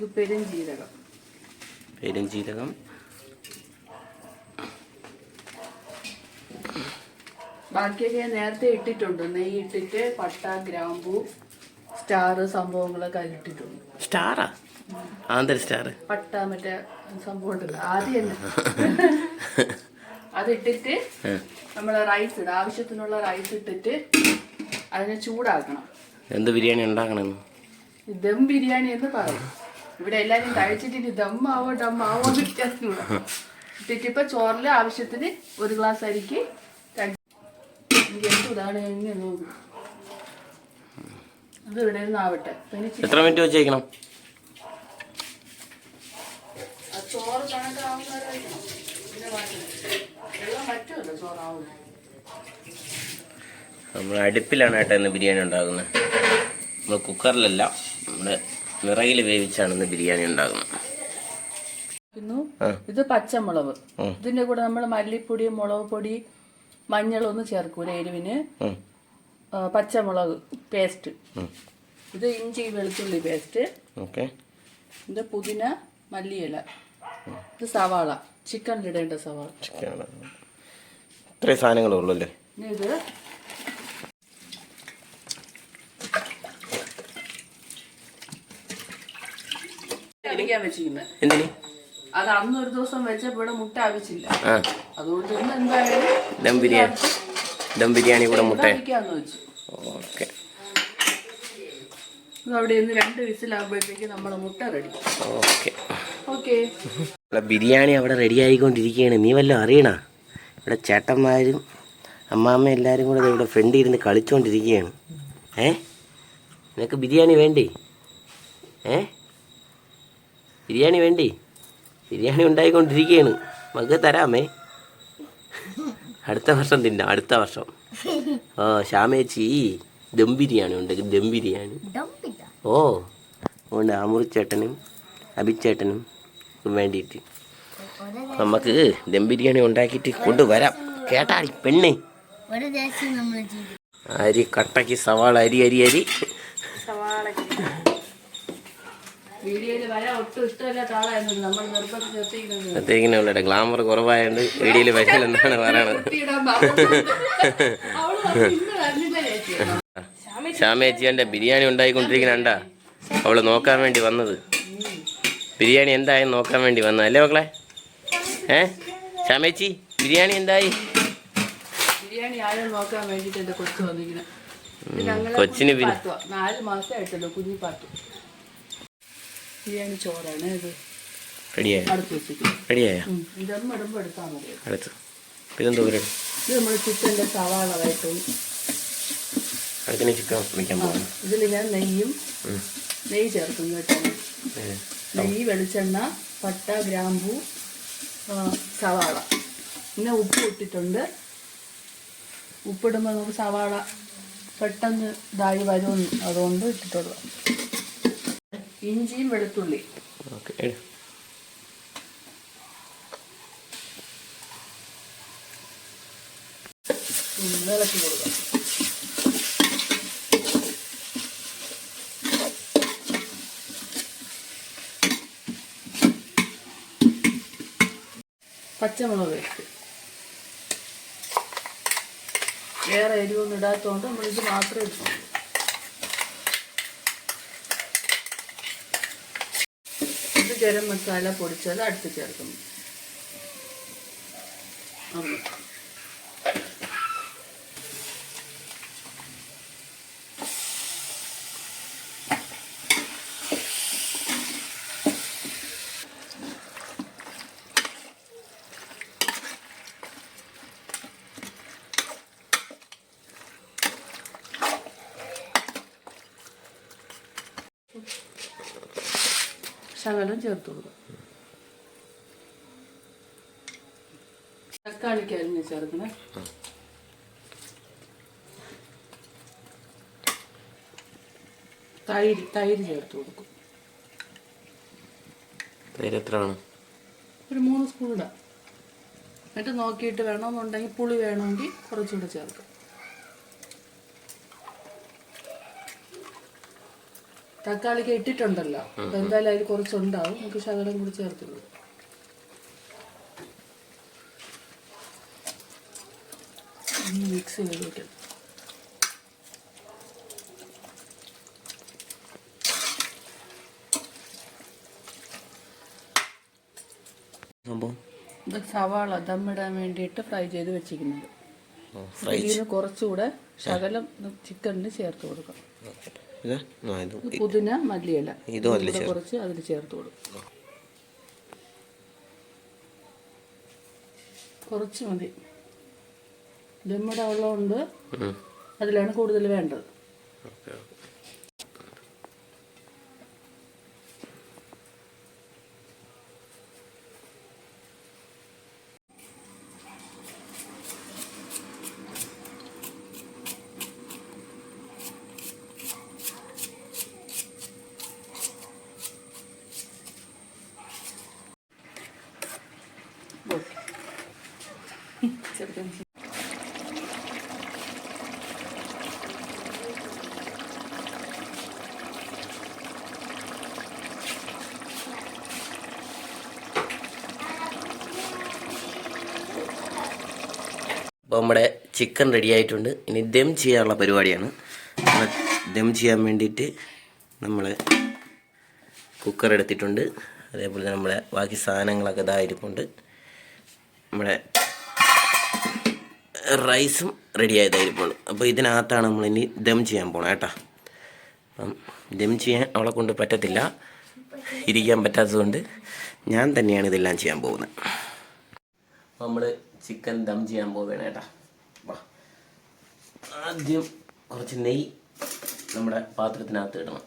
ഇത് പെരുംജീരകം. പെരുംജീരകം. ബാക്കിയൊക്കെ ഞാൻ നേരത്തെ ഇട്ടിട്ടുണ്ട്. നെയ്യ് ഇട്ടിട്ട് പട്ട ഗ്രാമ്പു സ്റ്റാർ സംഭവങ്ങളൊക്കെ ഇട്ടിട്ടുണ്ട് സ്റ്റാറാ? ആന്തര സ്റ്റാർ. പട്ട മറ്റേ സംഭവം ആദ്യം അതിട്ടിട്ട് നമ്മൾ റൈസ് ഇടും. ആവശ്യത്തിനുള്ള റൈസ് ഇട്ടിട്ട് അതിനെ ചൂടാക്കണം. എന്ത് ബിരിയാണി ഉണ്ടാക്കണം? ദം ബിരിയാണി എന്ന് പറയും. ഇവിടെ എല്ലാരും കഴിച്ചിട്ട് ദം ആവോ ഡം ആവോ എന്ന് വ്യത്യാസമില്ല ഇട്ടിട്ട് ഇപ്പൊ ചോറിൽ ആവശ്യത്തിന് ഒരു ഗ്ലാസ് അരിക്ക് ഇതാണ് എങ്ങനെ നോക്കും. അത് ഇവിടെ നിന്ന് ആവട്ടെ അപ്പൊ ഇനി ചി- എത്ര മിനിറ്റ് വെച്ചേക്കണം ആ ചോറ് കണക്കാവുന്നവരെ പിന്നെ മാറ്റണം. വെള്ളം പറ്റുമല്ലോ ചോറാവുന്നത് നമ്മൾ അടുപ്പിലാണ് കേട്ടോ ഇന്ന് ബിരിയാണി ഉണ്ടാക്കുന്നത്. നമ്മൾ കുക്കറിലല്ല നമ്മുടെ നിറയിൽ വേവിച്ചാണ് ഇന്ന് ബിരിയാണി ഉണ്ടാക്കുന്നത്. ഇത് പച്ചമുളക്. ഇതിന്റെ കൂടെ നമ്മൾ മല്ലിപ്പൊടി മുളക് പൊടി മഞ്ഞളൊന്നും ചേർക്കൂല എരിവിന്. പച്ചമുളക് പേസ്റ്റ്. ഇത് ഇഞ്ചി വെളുത്തുള്ളി പേസ്റ്റ്. ഓക്കെ. ഇത് പുതിന മല്ലിയില. ഇത് സവാള. ചിക്കനിലിടേണ്ട സവാള. ചിക്കനാണ്. ഇത്രയും സാധനങ്ങളേ ഉള്ളൂ അല്ലേ? ഇനി ഇത് അടിക്കാൻ വെച്ചിരിക്കുന്നത്. എന്തിന്? അത് അന്ന് ഒരു ദിവസം വെച്ചപ്പോൾ ഇവിടെ മുട്ട ആവശ്യമില്ല. ആ. അതുകൊണ്ട് ഇന്ന് എന്തായാലും ദം ബിരിയാണി. ദം ബിരിയാണി കൂടെ മുട്ട. അടിക്കാന്ന് വെച്ചു. ഓക്കെ. ഇത് അവിടെ ഇന്ന് രണ്ട് വിസിലാകുമ്പോഴത്തേക്ക് നമ്മുടെ മുട്ട റെഡി. ഓക്കെ. ബിരിയാണി അവിടെ റെഡി ആയിക്കൊണ്ടിരിക്കുകയാണ്. നീ വല്ലതും അറിയണ? ഇവിടെ ചേട്ടന്മാരും അമ്മാമ്മ എല്ലാവരും കൂടെ ഇവിടെ ഫ്രണ്ട് ഇരുന്ന് കളിച്ചുകൊണ്ടിരിക്കുകയാണ് ഏ? നിനക്ക് ബിരിയാണി വേണ്ടേ? ഏ? ബിരിയാണി വേണ്ടേ? ബിരിയാണി ഉണ്ടായിക്കൊണ്ടിരിക്കുകയാണ്. മക തരാമേ. അടുത്ത വർഷം തിന്നാം അടുത്ത വർഷം. ഓ ശ്യാമേച്ചി ദം ബിരിയാണി ഉണ്ട്. ദം ബിരിയാണി. ഓ അതുകൊണ്ട് ആമുറിച്ചേട്ടനും അഭിച്ചേട്ടനും വേണ്ടിയിട്ട്. നമുക്ക് ദം ബിരിയാണി ഉണ്ടാക്കിയിട്ട് കൊണ്ടുവരാം കേട്ടാടി പെണ്ണ്. അരി കട്ടക്ക് സവാള അരി അരി അരി. പ്രത്യേകിനുള്ള ഗ്ലാമർ കുറവായതുകൊണ്ട് വീഡിയോയിൽ വരില്ലെന്നാണ് പറയണത്. ശ്യാമേച്ചിയന്റെ ബിരിയാണി ഉണ്ടായിക്കൊണ്ടിരിക്കുന്നുണ്ടാ? അവൾ നോക്കാൻ വേണ്ടി വന്നത്. ബിരിയാണി എന്തായി നോക്കാൻ വേണ്ടി വന്ന അല്ലേ മക്കളെ? ഏ? ശ്യാമേച്ചി ബിരിയാണി എന്തായി? കൊച്ചിന് ബിരി- കുഞ്ഞിപ്പാത്തുവാ. നാല് മാസമായിട്ടുള്ളൂ കുഞ്ഞി പാത്തു ബിരിയാണി ചോറാണ് ഇത്. റെഡിയായോ? അടുത്ത് വെച്ചിട്ട്. റെഡിയായോ? ഇതൊന്നും ഇടുമ്പോൾ എടുത്താൽ മതി. അടുത്ത്. ഇതെന്തോ പരിപാടി? ഇത് നമ്മൾ ചിക്കന്റെ സവാള വയറ്റും അടുത്തിന് ചിക്കൻ വയ്ക്കാൻ പോകുന്നു ഇതിൽ ഞാൻ നെയ്യും നെയ്യ് ചേർക്കുന്നു കേട്ടോ. നെയ്യ് വെളിച്ചെണ്ണ പട്ട ഗ്രാമ്പു സവാള. പിന്നെ ഉപ്പ് ഇട്ടിട്ടുണ്ട്. ഉപ്പിടുമ്പോൾ നമുക്ക് സവാള പെട്ടെന്ന് ഇതായി വരുമെന്ന് അതുകൊണ്ട് ഇട്ടിട്ടുള്ളു. ഇഞ്ചിയും വെളുത്തുള്ളി. ഇളക്കി കൊടുക്കാം. പച്ചമുളക് വെച്ച് വേറെ എരിവൊന്നും ഇടാത്തതുകൊണ്ട് നമ്മൾ ഇത് മാത്രമേ ഇടുന്നുള്ളൂ ഇത് ഗരം മസാല പൊടിച്ചത് അടുത്ത് ചേർക്കുന്നു. ശകലം ചേർത്ത് കൊടുക്കുക തക്കാളിക്ക് അരിഞ്ഞ് ചേർക്കണേ. തൈര് തൈര് ചേർത്ത് കൊടുക്കും. തൈര് എത്ര വേണം? ഒരു മൂന്ന് സ്പൂൺ ഇടാം. എന്നിട്ട് നോക്കിയിട്ട് വേണമെന്നുണ്ടെങ്കിൽ പുളി വേണമെങ്കിൽ കുറച്ചുകൂടെ ചേർക്കാം. തക്കാളിക്ക് ഇട്ടിട്ടുണ്ടല്ലോ. അപ്പൊ എന്തായാലും അതിൽ കുറച്ചുണ്ടാവും. നമുക്ക് ശകലം കൂടി ചേർത്തുള്ളൂ മിക്സ് ചെയ്ത് വെക്കണം സംഭവം? ഇത് സവാള ദമ്മിടാൻ വേണ്ടിയിട്ട് ഫ്രൈ ചെയ്ത് വെച്ചിരിക്കുന്നത്. ഇതിന് കുറച്ചുകൂടെ ശകലം ചിക്കനിൽ ചേർത്ത് കൊടുക്കാം ഇതാ? പുതിന മല്ലിയില. ഇതും അതിൽ കുറച്ച് അതിൽ ചേർത്ത് കൊടുക്കും. കുറച്ച് മതി. ദമ്മിട ഉള്ളതുകൊണ്ട്. അതിലാണ് കൂടുതൽ വേണ്ടത്. ഓക്കെ ഓക്കെ ചെറുക്കൻ അപ്പോൾ നമ്മുടെ ചിക്കൻ റെഡി ആയിട്ടുണ്ട്. ഇനി ദം ചെയ്യാനുള്ള പരിപാടിയാണ്. ദം ചെയ്യാൻ വേണ്ടിയിട്ട് നമ്മൾ കുക്കർ എടുത്തിട്ടുണ്ട്. അതേപോലെ തന്നെ നമ്മളെ ബാക്കി സാധനങ്ങളൊക്കെ ഇതായിരിക്കുന്നുണ്ട് നമ്മുടെ റൈസും റെഡി ആയതായിരിക്കുള്ളു അപ്പോൾ ഇതിനകത്താണ് നമ്മൾ ഇനി ദം ചെയ്യാൻ പോകണം കേട്ടോ. അപ്പം ദം ചെയ്യാൻ അവളെ കൊണ്ട് പറ്റത്തില്ല. ഇരിക്കാൻ പറ്റാത്തതുകൊണ്ട് ഞാൻ തന്നെയാണ് ഇതെല്ലാം ചെയ്യാൻ പോകുന്നത്. നമ്മൾ ചിക്കൻ ദം ചെയ്യാൻ പോവുകയാണ് കേട്ടോ. വാ. ആദ്യം കുറച്ച് നെയ് നമ്മുടെ പാത്രത്തിനകത്ത് ഇടണം.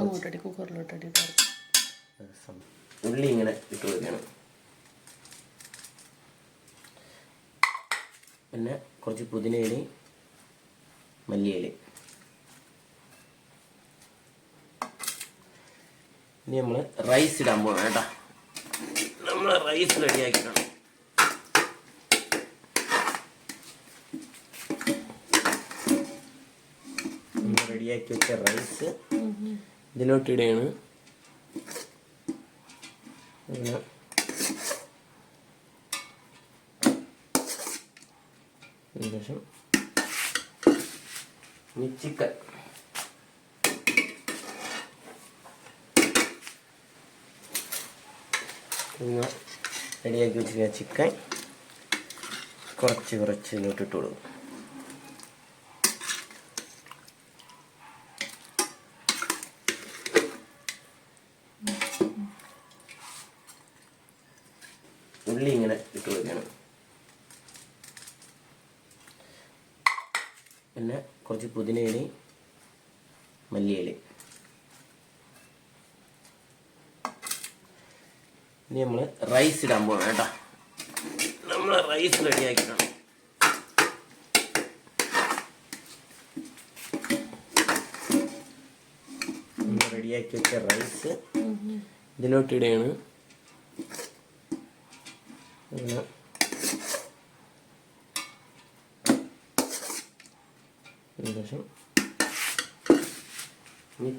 അങ്ങോട്ടടി കുക്കറിലോട്ടടി ഉള്ളി ഇങ്ങനെ ഇട്ട് കൊടുക്കണം. പിന്നെ കുറച്ച് പുതിനയിലയും മല്ലിയിലയും. ഇനി നമ്മൾ റൈസ് ഇടാൻ പോകണം കേട്ടോ. നമ്മൾ റൈസ് റെഡിയാക്കിക്കണം. റെഡിയാക്കി വെച്ച റൈസ് ഇതിലോട്ട് ഇടുകയാണ്. ഏകദേശം ഇനി ചിക്കൻ റെഡിയാക്കി വെച്ചിരിക്കുന്ന ചിക്കൻ കുറച്ച് കുറച്ച് ഇങ്ങോട്ട് ഇട്ട് കൊടുക്കും ഉള്ളി ഇങ്ങനെ ഇട്ട് കൊടുക്കണം പിന്നെ കുറച്ച് പുതിനയിലയും മല്ലിയിലയും ഇനി നമ്മൾ റൈസ് ഇടാൻ പോകണം കേട്ടോ. നമ്മൾ റൈസ് റെഡിയാക്കിയിട്ടുണ്ട്. റെഡിയാക്കി വെച്ച റൈസ് ഇതിലോട്ട് ഇടുകയാണ് അങ്ങനെ. ഏകദേശം.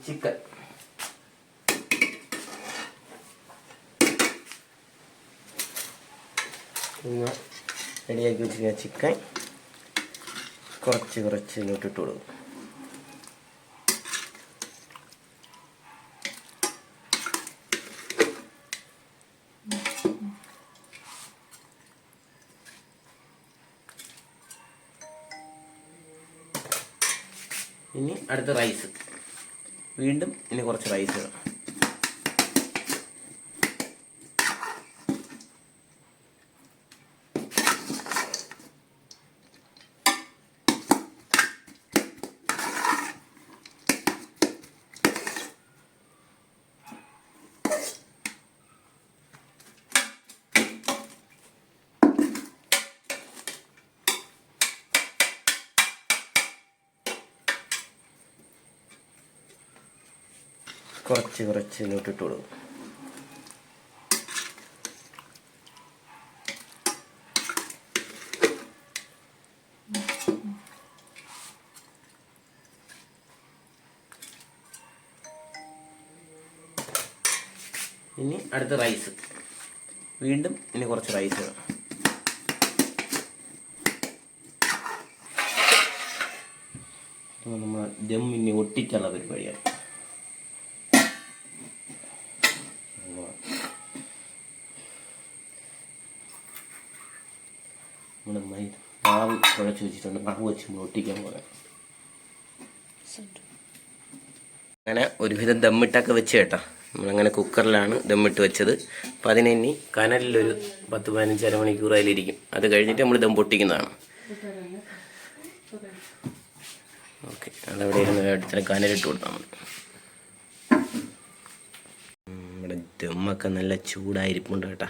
ചിക്കൻ പിന്നെ റെഡിയാക്കി വെച്ചിരിക്കുന്ന ചിക്കൻ കുറച്ച് കുറച്ച് ഇങ്ങോട്ട് ഇട്ട് കൊടുക്കും. ഇനി അടുത്ത റൈസ് വീണ്ടും ഇനി കുറച്ച് റൈസ് ഇടാം. കുറച്ച് കുറച്ച് ഇങ്ങോട്ട് ഇട്ട് കൊടുക്കും. ഇനി അടുത്ത റൈസ് വീണ്ടും ഇനി കുറച്ച് റൈസ് ഇടാം. നമ്മൾ ദം ഇനി ഒട്ടിച്ചുള്ള പരിപാടിയാണ്. നമ്മൾ മൈ മാവ് കുഴച്ച് വെച്ചിട്ടുണ്ട് മാവ് വെച്ച് നമ്മൾ ഒട്ടിക്കാൻ പോകാം അങ്ങനെ ഒരുവിധം ദമ്മിട്ടൊക്കെ വെച്ച് കേട്ടോ. നമ്മളങ്ങനെ കുക്കറിലാണ് ദമ്മിട്ട് വെച്ചത്. അപ്പം അതിനെ ഇനി കനലിലൊരു പത്ത് പതിനഞ്ച് അരമണിക്കൂർ അതിലിരിക്കും. അത് കഴിഞ്ഞിട്ട് നമ്മൾ ദം പൊട്ടിക്കുന്നതാണ്. ഓക്കെ അതവിടെ ഇരുന്ന് ഇച്ചിരി കനലിട്ട് കൊടുത്താൽ മതി. നമ്മുടെ ദമ്മൊക്കെ നല്ല ചൂടായിരിപ്പുണ്ട് കേട്ടാ.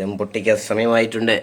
ദം പൊട്ടിക്കാൻ സമയമായിട്ടുണ്ട്.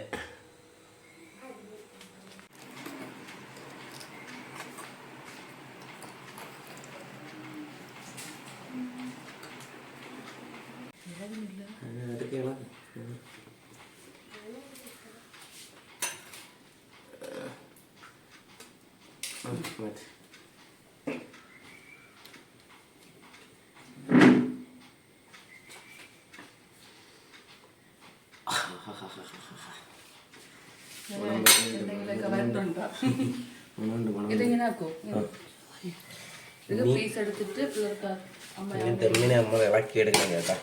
കേട്ടാ.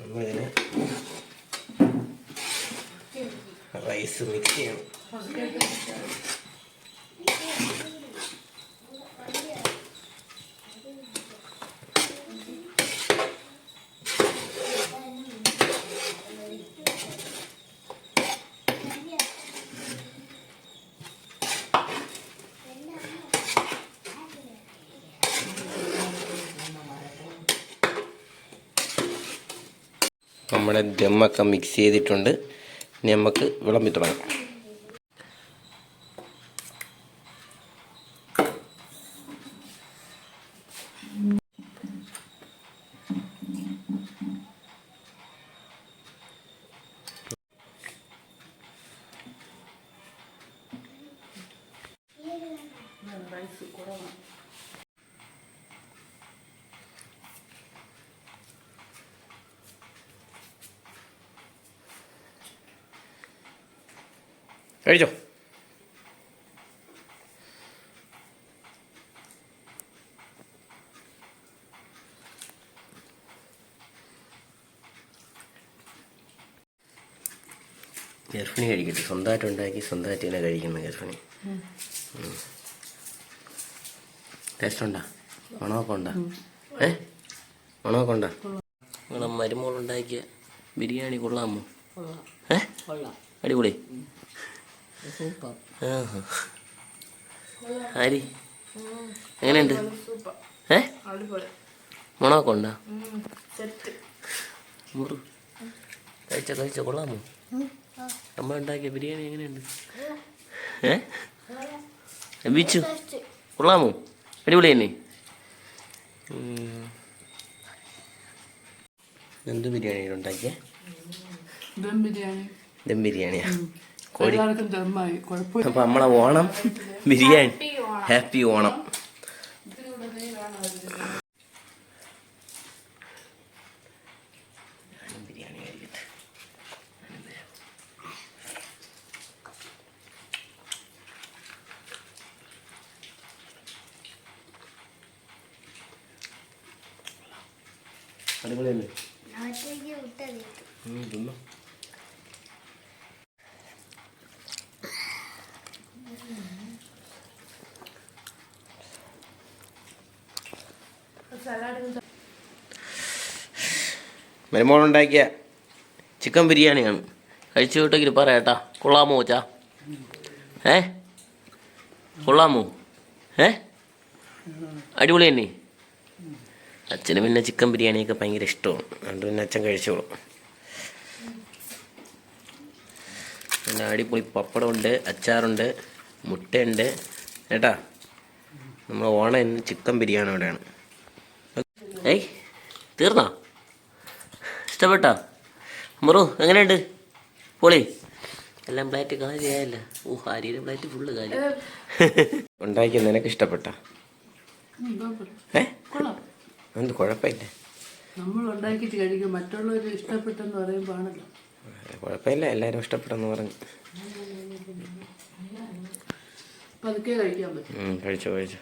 നമ്മളിതിന് റൈസ് മിക്സ് ചെയ്യണം. നമ്മുടെ ദമ്മൊക്കെ മിക്സ് ചെയ്തിട്ടുണ്ട്. ഇനി നമുക്ക് വിളമ്പി തുടങ്ങാം. റൈസ് കുറവാണ് കഴിച്ചോ ഗർഭിണി കഴിക്കട്ടെ. സ്വന്തമായിട്ട് ഉണ്ടാക്കി സ്വന്തമായിട്ട് തന്നെ കഴിക്കുന്ന ഗർഭിണി. ടേസ്റ്റ് ഉണ്ടാ? മണമൊക്കെ ഉണ്ടാ? ഏ? മണമൊക്കെ ഉണ്ടാ? നിങ്ങളെ മരുമോൾ ഉണ്ടാക്കിയ ബിരിയാണി കൊള്ളാമോ? ഏ? അടിപൊളി. ആരി? എങ്ങനെയുണ്ട്? ഏ? മണമൊക്കെ ഉണ്ടാ? കഴിച്ച കഴിച്ച കൊള്ളാമോ? അമ്മ ഉണ്ടാക്കിയ ബിരിയാണി എങ്ങനെയുണ്ട്? ഏ? ബീച്ചു കൊള്ളാമോ? അടിപൊളി തന്നെ. എന്ത് ബിരിയാണിയാണ് ഉണ്ടാക്കിയ? ദം ബിരിയാണി. ദം ബിരിയാണിയാ. കോഴി അപ്പൊ നമ്മളെ ഓണം ബിരിയാണി. ഹാപ്പി ഓണം. അടിപൊളിയല്ലേ? നാട്ടിലേക്ക് വിട്ടത്. ഉം, തിന്നോ. മരുമോളുണ്ടാക്കിയ ചിക്കൻ ബിരിയാണിയാണ്. കഴിച്ചു വിട്ടെങ്കിൽ പറയാട്ടാ കൊള്ളാമോ ചാ? ഏ? കൊള്ളാമോ? ഏ? അടിപൊളി തന്നെ. അച്ഛന് പിന്നെ ചിക്കൻ ബിരിയാണിയൊക്കെ ഭയങ്കര ഇഷ്ടമാണ്. അതുകൊണ്ട് പിന്നെ അച്ഛൻ കഴിച്ചോളും. പിന്നെ അടിപൊളി പപ്പടമുണ്ട് അച്ചാറുണ്ട് മുട്ടയുണ്ട്. ഏട്ടാ നമ്മൾ ഓണം ചിക്കൻ ബിരിയാണി ഇവിടെയാണ് ഏയ് തീർന്നോ? ഇഷ്ടപ്പെട്ടോ? മുറു എങ്ങനെയുണ്ട്? പൊളി. എല്ലാം പ്ലേറ്റ് കാലിയായല്ല ഓ ഹരിയുടെ പ്ലേറ്റ് ഫുള്ള് കാലി ഉണ്ടാക്കി നിനക്ക് ഇഷ്ടപ്പെട്ട? എന്ത് കുഴപ്പമില്ല. നമ്മൾ ഉണ്ടാക്കിയിട്ട് കഴിക്കും. മറ്റുള്ളവർ ഇഷ്ടപ്പെട്ടെന്ന് പറയുമ്പോൾ ആണല്ലോ. കുഴപ്പമില്ല. എല്ലാവരും ഇഷ്ടപ്പെട്ടെന്ന് പറഞ്ഞു. പതുക്കെ കഴിക്കാൻ പറ്റും. കഴിച്ചോ കഴിച്ചോ.